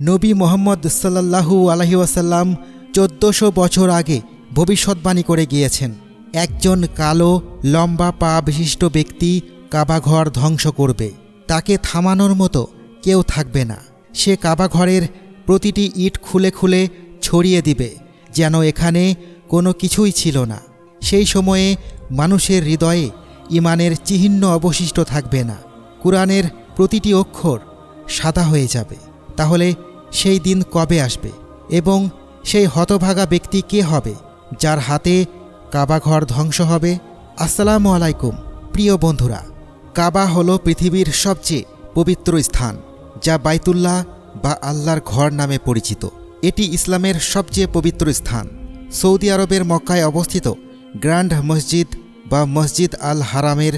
নবী মোহাম্মদ সাল্লাহু আলহি ওয়াসাল্লাম চোদ্দশো বছর আগে ভবিষ্যৎবাণী করে গিয়েছেন। একজন কালো, লম্বা পা বিশিষ্ট ব্যক্তি কাবাঘর ধ্বংস করবে। তাকে থামানোর মতো কেউ থাকবে না। সে কাবাঘরের প্রতিটি ইট খুলে খুলে ছড়িয়ে দিবে, যেন এখানে কোনো কিছুই ছিল না। সেই সময়ে মানুষের হৃদয়ে ইমানের চিহ্ন অবশিষ্ট থাকবে না। কোরআনের প্রতিটি অক্ষর সাদা হয়ে যাবে। তাহলে সেই দিন কবে আসবে এবং সেই হতভাগা ব্যক্তি কে হবে যার হাতে কাবাঘর ধ্বংস হবে? আসসালামু আলাইকুম, প্রিয় বন্ধুরা। কাবা হলো পৃথিবীর সবচেয়ে পবিত্র স্থান, যা বাইতুল্লাহ বা আল্লাহর ঘর নামে পরিচিত। এটি ইসলামের সবচেয়ে পবিত্র স্থান। সৌদি আরবের মক্কায় অবস্থিত গ্র্যান্ড মসজিদ বা মসজিদ আল হারামের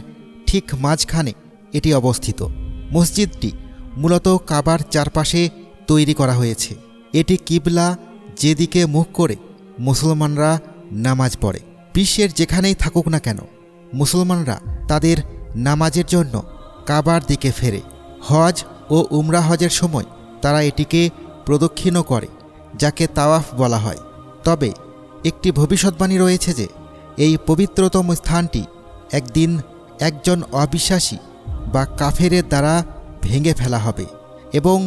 ঠিক মাঝখানে এটি অবস্থিত। মসজিদটি মূলত কাবার চারপাশে তৈরি করা হয়েছে। এটি কিবলা যেদিকে মুখ করে, মুসলমানরা নামাজ পড়ে। বিশ্বের যেখানেই থাকুক না কেন, মুসলমানরা তাদের নামাজের জন্য কাবার দিকে ফেরে। হজ ও উমরা হজের সময় তারা এটিকে প্রদক্ষিণও করে, যাকে তাওয়াফ বলা হয়। তবে একটি ভবিষ্যৎবাণী রয়েছে যে, এই পবিত্রতম স্থানটি একদিন একজন অবিশ্বাসী বা কাফেরের দ্বারা ভেঙে ফেলা হবে এবং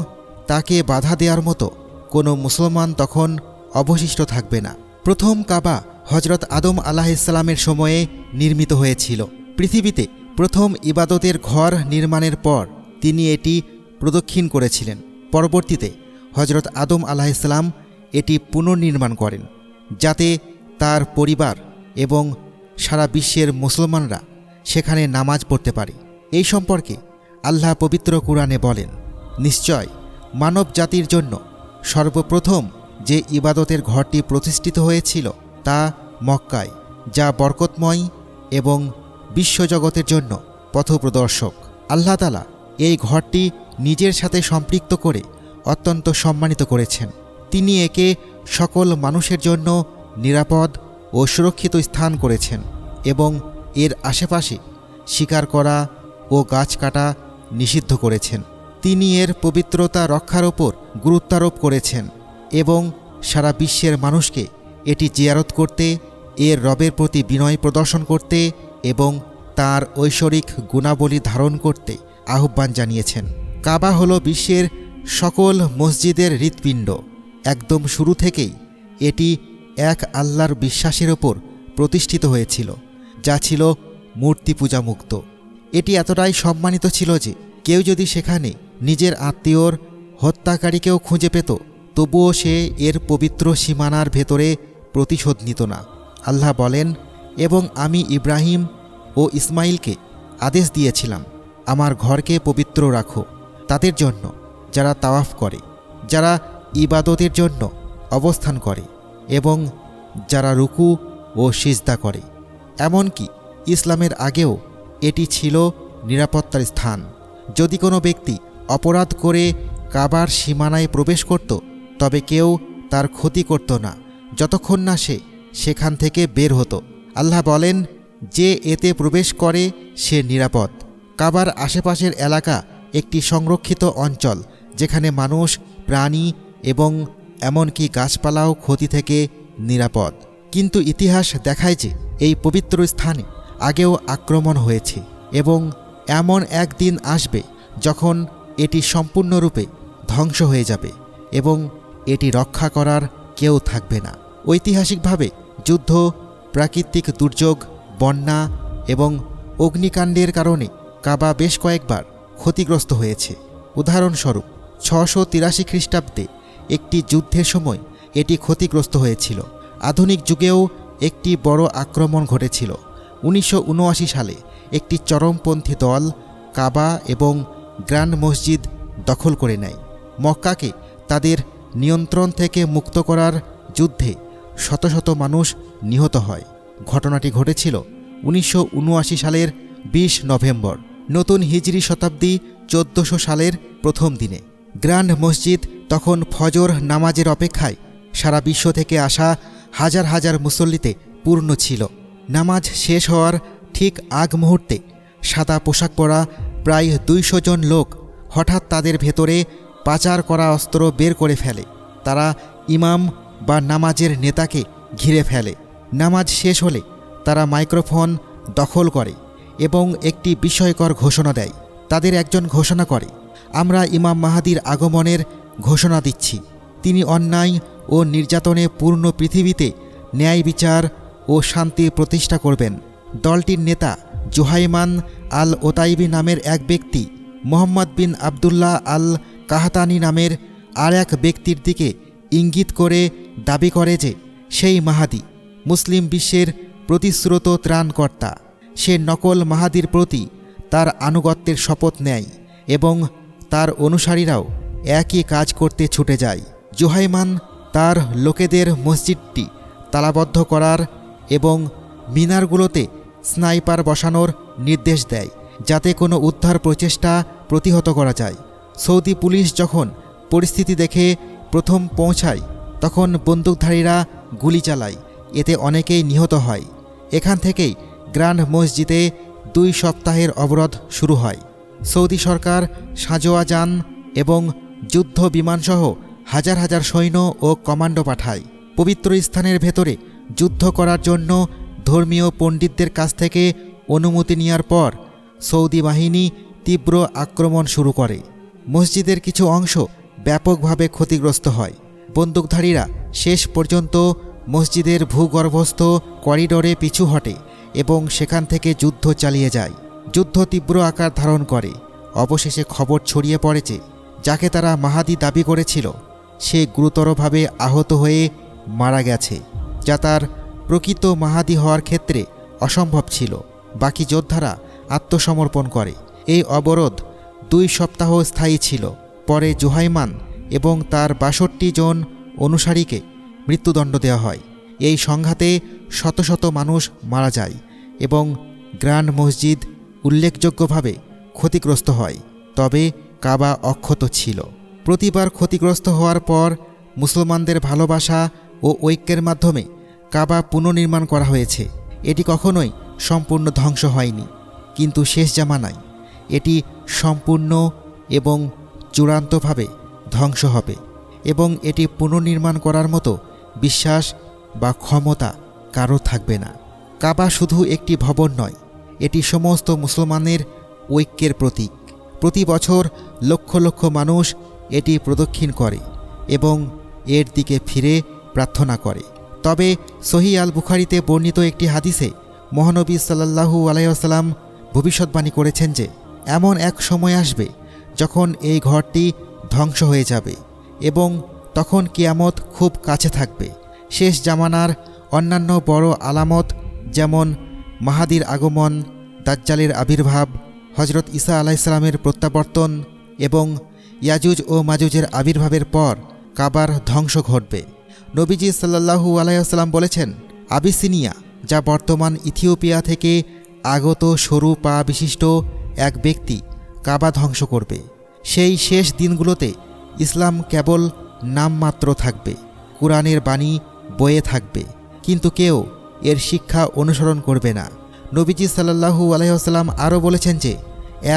তাকে বাধা দেওয়ার মতো কোনো মুসলমান তখন অবশিষ্ট থাকবে না। প্রথম কাবা হজরত আদম আলাহ ইসলামের সময়ে নির্মিত হয়েছিল। পৃথিবীতে প্রথম ইবাদতের ঘর নির্মাণের পর তিনি এটি প্রদক্ষিণ করেছিলেন। পরবর্তীতে হজরত আদম আলাহিসাল্লাম এটি পুনর্নির্মাণ করেন, যাতে তার পরিবার এবং সারা বিশ্বের মুসলমানরা সেখানে নামাজ পড়তে পারে। এই সম্পর্কে আল্লাহ পবিত্র কোরআনে বলেন, নিশ্চয়, মানব জাতির জন্য সর্বপ্রথম যে ইবাদতের ঘরটি প্রতিষ্ঠিত হয়েছিল তা মক্কায়, যা বরকতময় এবং বিশ্বজগতের জন্য পথপ্রদর্শক। আল্লাহ তালা এই ঘরটি নিজের সাথে সম্পৃক্ত করে অত্যন্ত সম্মানিত করেছেন। তিনি একে সকল মানুষের জন্য নিরাপদ ও সুরক্ষিত স্থান করেছেন এবং এর আশেপাশে শিকার করা ও গাছ কাটা নিষিদ্ধ করেছেন। তিনি এর পবিত্রতা রক্ষার ওপর গুরুত্বারোপ করেছেন এবং সারা বিশ্বের মানুষকে এটি জিয়ারত করতে, এর রবের প্রতি বিনয় প্রদর্শন করতে এবং তার ঐশ্বরিক গুণাবলী ধারণ করতে আহ্বান জানিয়েছেন। কাবা হল বিশ্বের সকল মসজিদের হৃৎপিণ্ড। একদম শুরু থেকেই এটি এক আল্লাহর বিশ্বাসের ওপর প্রতিষ্ঠিত হয়েছিল, যা ছিল মূর্তি পূজা মুক্ত এটি এতটাই সম্মানিত ছিল যে কেউ যদি সেখানে নিজের আত্মীয়র হত্যাকারীকেও খুঁজে পেত, তবুও সে এর পবিত্র সীমানার ভেতরে প্রতিশোধ নিত না। আল্লাহ বলেন, এবং আমি ইব্রাহিম ও ইসমাইলকে আদেশ দিয়েছিলাম, আমার ঘরকে পবিত্র রাখো। তাদের জন্য যারা তাওয়াফ করে, যারা ইবাদতের জন্য অবস্থান করে এবং যারা রুকু ও সিজদা করে। এমনকি ইসলামের আগেও এটি ছিল নিরাপত্তার স্থান। যদি কোনো ব্যক্তি অপরাধ করে কাবার সীমানায় প্রবেশ করত, তবে কেউ তার ক্ষতি করত না। যতক্ষণ না সে সেখান থেকে বের হতো। আল্লাহ বলেন, যে এতে প্রবেশ করে, সে নিরাপদ। কাবার আশেপাশের এলাকা একটি সংরক্ষিত অঞ্চল, যেখানে মানুষ, প্রাণী এবং এমনকি গাছপালাও ক্ষতি থেকে নিরাপদ। কিন্তু ইতিহাস দেখায় যে এই পবিত্র স্থানে আগেও আক্রমণ হয়েছে এবং এমন একদিন আসবে যখন এটি সম্পূর্ণরূপে ধ্বংস হয়ে যাবে এবং এটি রক্ষা করার কেউ থাকবে না। ঐতিহাসিকভাবে যুদ্ধ, প্রাকৃতিক দুর্যোগ, বন্যা এবং অগ্নিকাণ্ডের কারণে কাবা বেশ কয়েকবার ক্ষতিগ্রস্ত হয়েছে। উদাহরণস্বরূপ, ছশো তিরাশি খ্রিস্টাব্দে একটি যুদ্ধের সময় এটি ক্ষতিগ্রস্ত হয়েছিল। আধুনিক যুগেও একটি বড় আক্রমণ ঘটেছিল। উনিশশো উনআশি সালে একটি চরমপন্থী দল কাবা এবং গ্র্যান্ড মসজিদ দখল করে নেয়। মক্কাকে তাদের নিয়ন্ত্রণ থেকে মুক্ত করার যুদ্ধে শত শত মানুষ নিহত হয়। ঘটনাটি ঘটেছিল উনিশশো উনআশি সালের ২০ নভেম্বর, নতুন হিজরি শতাব্দী চোদ্দোশো সালের প্রথম দিনে। গ্র্যান্ড মসজিদ তখন ফজর নামাজের অপেক্ষায় সারা বিশ্ব থেকে আসা হাজার হাজার মুসল্লিতে পূর্ণ ছিল। নামাজ শেষ হওয়ার ঠিক আগ মুহূর্তে সাদা পোশাক পরা প্রায় দুইশো জন লোক হঠাৎ তাদের ভেতরে পাচার করা অস্ত্র বের করে ফেলে। তারা ইমাম বা নামাজের নেতাকে ঘিরে ফেলে। নামাজ শেষ হলে তারা মাইক্রোফোন দখল করে এবং একটি বিস্ময়কর ঘোষণা দেয়। তাদের একজন ঘোষণা করে, আমরা ইমাম মাহাদির আগমনের ঘোষণা দিচ্ছি। তিনি অন্যায় ও নির্যাতনে পূর্ণ পৃথিবীতে ন্যায় বিচার ও শান্তি প্রতিষ্ঠা করবেন। দলটির নেতা জুহাইমান আল ওতাইবি নামের এক ব্যক্তি, মোহাম্মদ বিন আবদুল্লাহ আল কাহাতানি নামের আর এক ব্যক্তির দিকে ইঙ্গিত করে দাবি করে যে, সেই মাহাদি মুসলিম বিশ্বের প্রতিশ্রুত ত্রাণকর্তা। সে নকল মাহাদির প্রতি তার আনুগত্যের শপথ নেয় এবং তার অনুসারীরাও একই কাজ করতে ছুটে যায়। জুহাইমান তার লোকেদের মসজিদটি তালাবদ্ধ করার এবং মিনারগুলোতে স্নাইপার বসানোর নির্দেশ দেয়, যাতে কোনো উদ্ধার প্রচেষ্টা প্রতিহত করা যায়। সৌদি পুলিশ যখন পরিস্থিতি দেখে প্রথম পৌঁছায়, তখন বন্দুকধারীরা গুলি চালায়। এতে অনেকেই নিহত হয়। এখান থেকেই গ্র্যান্ড মসজিদে দুই সপ্তাহের অবরোধ শুরু হয়। সৌদি সরকার সাজোয়া যান এবং যুদ্ধ বিমানসহ হাজার হাজার সৈন্য ও কমান্ডো পাঠায়। পবিত্র স্থানের ভেতরে যুদ্ধ করার জন্য ধর্মীয় পণ্ডিতদের কাছ থেকে অনুমতি নেওয়ার পর সৌদি বাহিনী তীব্র আক্রমণ শুরু করে। মসজিদের কিছু অংশ ব্যাপকভাবে ক্ষতিগ্রস্ত হয়। বন্দুকধারীরা শেষ পর্যন্ত মসজিদের ভূগর্ভস্থ করিডোরে পিছু হটে এবং সেখান থেকে যুদ্ধ চালিয়ে যায়। যুদ্ধ তীব্র আকার ধারণ করে। অবশেষে খবর ছড়িয়ে পড়ে যে, যাকে তারা মাহাদি দাবি করেছিল, সে গুরুতরভাবে আহত হয়ে মারা গেছে। যা তার প্রকৃত মাহাদি হওয়ার ক্ষেত্রে অসম্ভব ছিল। বাকি যোদ্ধারা আত্মসমর্পণ করে। এই অবরোধ দুই সপ্তাহ স্থায়ী ছিল। পরে জুহাইমান এবং তার বাষট্টি জন অনুসারীকে মৃত্যুদণ্ড দেওয়া হয়। এই সংঘাতে শত শত মানুষ মারা যায় এবং গ্র্যান্ড মসজিদ উল্লেখযোগ্যভাবে ক্ষতিগ্রস্ত হয়। তবে কাবা অক্ষত ছিল। প্রতিবার ক্ষতিগ্রস্ত হওয়ার পর মুসলমানদের ভালোবাসা ও ঐক্যের মাধ্যমে কাবা পুনর্নির্মাণ করা হয়েছে। এটি কখনোই সম্পূর্ণ ধ্বংস হয়নি। কিন্তু শেষ জামানায় এটি সম্পূর্ণ এবং চূড়ান্তভাবে ধ্বংস হবে এবং এটি পুনর্নির্মাণ করার মতো বিশ্বাস বা ক্ষমতা কারও থাকবে না। কাবা শুধু একটি ভবন নয়, এটি সমস্ত মুসলমানের ঐক্যের প্রতীক। প্রতি বছর লক্ষ লক্ষ মানুষ এটি প্রদক্ষিণ করে এবং এর দিকে ফিরে প্রার্থনা করে। তবে সহি আল বুখারিতে বর্ণিত একটি হাদিসে মহানবী সাল্লাহু আলাইসাল্লাম ভবিষ্যৎবাণী করেছেন যে, এমন এক সময় আসবে যখন এই ঘরটি ধ্বংস হয়ে যাবে এবং তখন কিয়ামত খুব কাছে থাকবে। শেষ জামানার অন্যান্য বড় আলামত যেমন মাহাদির আগমন, দাজ্জালের আবির্ভাব হজরত ঈসা আলাইসালামের প্রত্যাবর্তন এবং ইয়াজুজ ও মাজুজের আবির্ভাবের পর কাবার ধ্বংস ঘটবে। নবীজি সাল্লাহু আলাইসাল্লাম বলেছেন, আবিসিনিয়া, যা বর্তমান ইথিওপিয়া থেকে আগত সরু পা বিশিষ্ট এক ব্যক্তি কাবা ধ্বংস করবে। সেই শেষ দিনগুলোতে ইসলাম কেবল নামমাত্র থাকবে, কোরআনের বাণী বয়ে থাকবে, কিন্তু কেউ এর শিক্ষা অনুসরণ করবে না। নবীজি সাল্লাহু আলহাম আরও বলেছেন যে,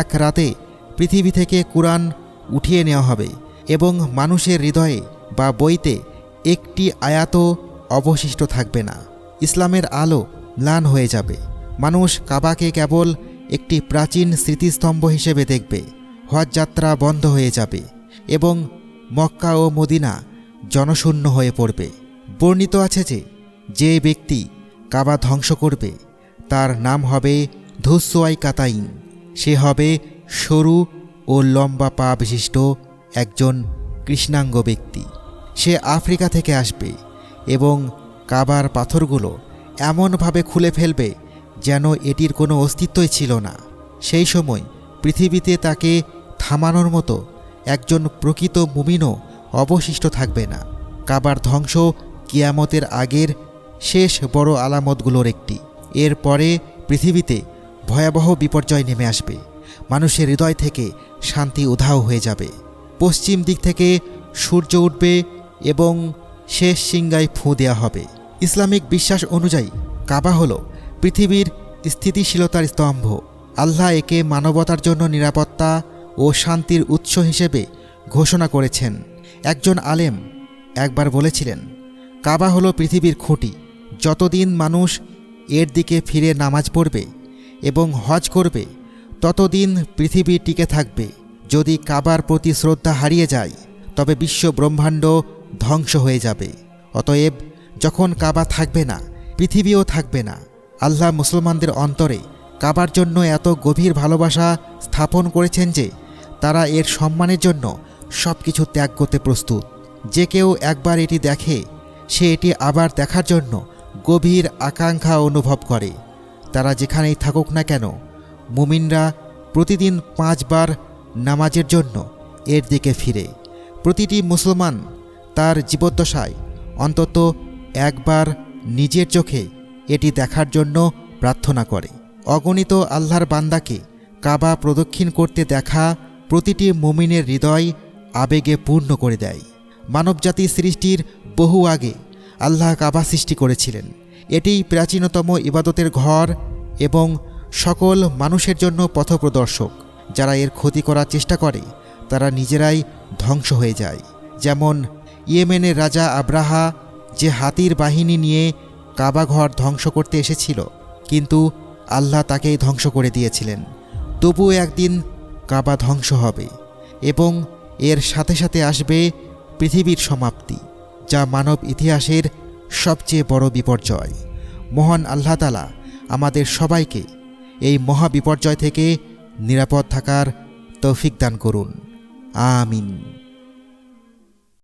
এক রাতে পৃথিবী থেকে কোরআন উঠিয়ে নেওয়া হবে এবং মানুষের হৃদয়ে বা বইতে একটি আয়াত অবশিষ্ট থাকবে না। ইসলামের আলো ম্লান হয়ে যাবে। মানুষ কাবাকে কেবল একটি প্রাচীন স্মৃতিস্তম্ভ হিসেবে দেখবে। হজ যাত্রা বন্ধ হয়ে যাবে এবং মক্কা ও মদিনা জনশূন্য হয়ে পড়বে। বর্ণিত আছে যে যে ব্যক্তি কাবা ধ্বংস করবে, তার নাম হবে ধুসোয়াই কাতাইন। সে হবে সরু ও লম্বা পা বিশিষ্ট একজন কৃষ্ণাঙ্গ ব্যক্তি। সে আফ্রিকা থেকে আসবে এবং কাবার পাথরগুলো এমনভাবে খুলে ফেলবে যেন এটির কোনো অস্তিত্বই ছিল না। সেই সময় পৃথিবীতে তাকে থামানোর মতো একজন প্রকৃত মুমিনও অবশিষ্ট থাকবে না। কাবার ধ্বংস কিয়ামতের আগের শেষ বড় আলামতগুলোর একটি। এর পরে পৃথিবীতে ভয়াবহ বিপর্যয় নেমে আসবে। মানুষের হৃদয় থেকে শান্তি উধাও হয়ে যাবে। পশ্চিম দিক থেকে সূর্য উঠবে এবং শেষ সিংগায় ফুঁ দেওয়া হবে। ইসলামিক বিশ্বাস অনুযায়ী, কাবা হল পৃথিবীর স্থিতিশীলতার স্তম্ভ। আল্লাহ একে মানবতার জন্য নিরাপত্তা ও শান্তির উৎস হিসেবে ঘোষণা করেছেন। একজন আলেম একবার বলেছিলেন, কাবা হলো পৃথিবীর খুঁটি। যতদিন মানুষ এর দিকে ফিরে নামাজ পড়বে এবং হজ করবে, ততদিন পৃথিবী টিকে থাকবে। যদি কাবার প্রতি শ্রদ্ধা হারিয়ে যায়, তবে বিশ্ব ব্রহ্মাণ্ড ধ্বংস হয়ে যাবে। অতএব, যখন কাবা থাকবে না, পৃথিবীও থাকবে না, আল্লাহ মুসলমানদের অন্তরে কাবার জন্য এত গভীর ভালোবাসা স্থাপন করেছেন যে, তারা এর সম্মানের জন্য সব কিছু ত্যাগ করতে প্রস্তুত। যে কেউ একবার এটি দেখে, সে এটি আবার দেখার জন্য গভীর আকাঙ্ক্ষা অনুভব করে। তারা যেখানেই থাকুক না কেন, মুমিনরা প্রতিদিন পাঁচবার নামাজের জন্য এর দিকে ফিরে। প্রতিটি মুসলমান তার জীবদ্দশায়। অন্তত একবার নিজের চোখে এটি দেখার জন্য প্রার্থনা করে। অগণিত আল্লাহর বান্দাকে কাবা প্রদক্ষিণ করতে দেখা প্রতিটি মুমিনের হৃদয় আবেগে পূর্ণ করে দেয়। মানবজাতি সৃষ্টির বহু আগে আল্লাহ কাবা সৃষ্টি করেছিলেন। এটি প্রাচীনতম ইবাদতের ঘর এবং সকল মানুষের জন্য পথপ্রদর্শক। যারা এর ক্ষতি করার চেষ্টা করে, তারা নিজেরাই ধ্বংস হয়ে যায়। যেমন ইয়েমেনের রাজা আব্রাহা যে হাতির বাহিনী নিয়ে কাবাঘর ধ্বংস করতে এসেছিল, কিন্তু আল্লাহ তাকেই ধ্বংস করে দিয়েছিলেন। তবুও একদিন কাবা ধ্বংস হবে এবং এর সাথে সাথে আসবে পৃথিবীর সমাপ্তি, যা মানব ইতিহাসের সবচেয়ে বড় বিপর্যয়। মহান আল্লাহ তালা আমাদের সবাইকে এই মহা বিপর্যয় থেকে নিরাপদ থাকার তৌফিক দান করুন। আমিন।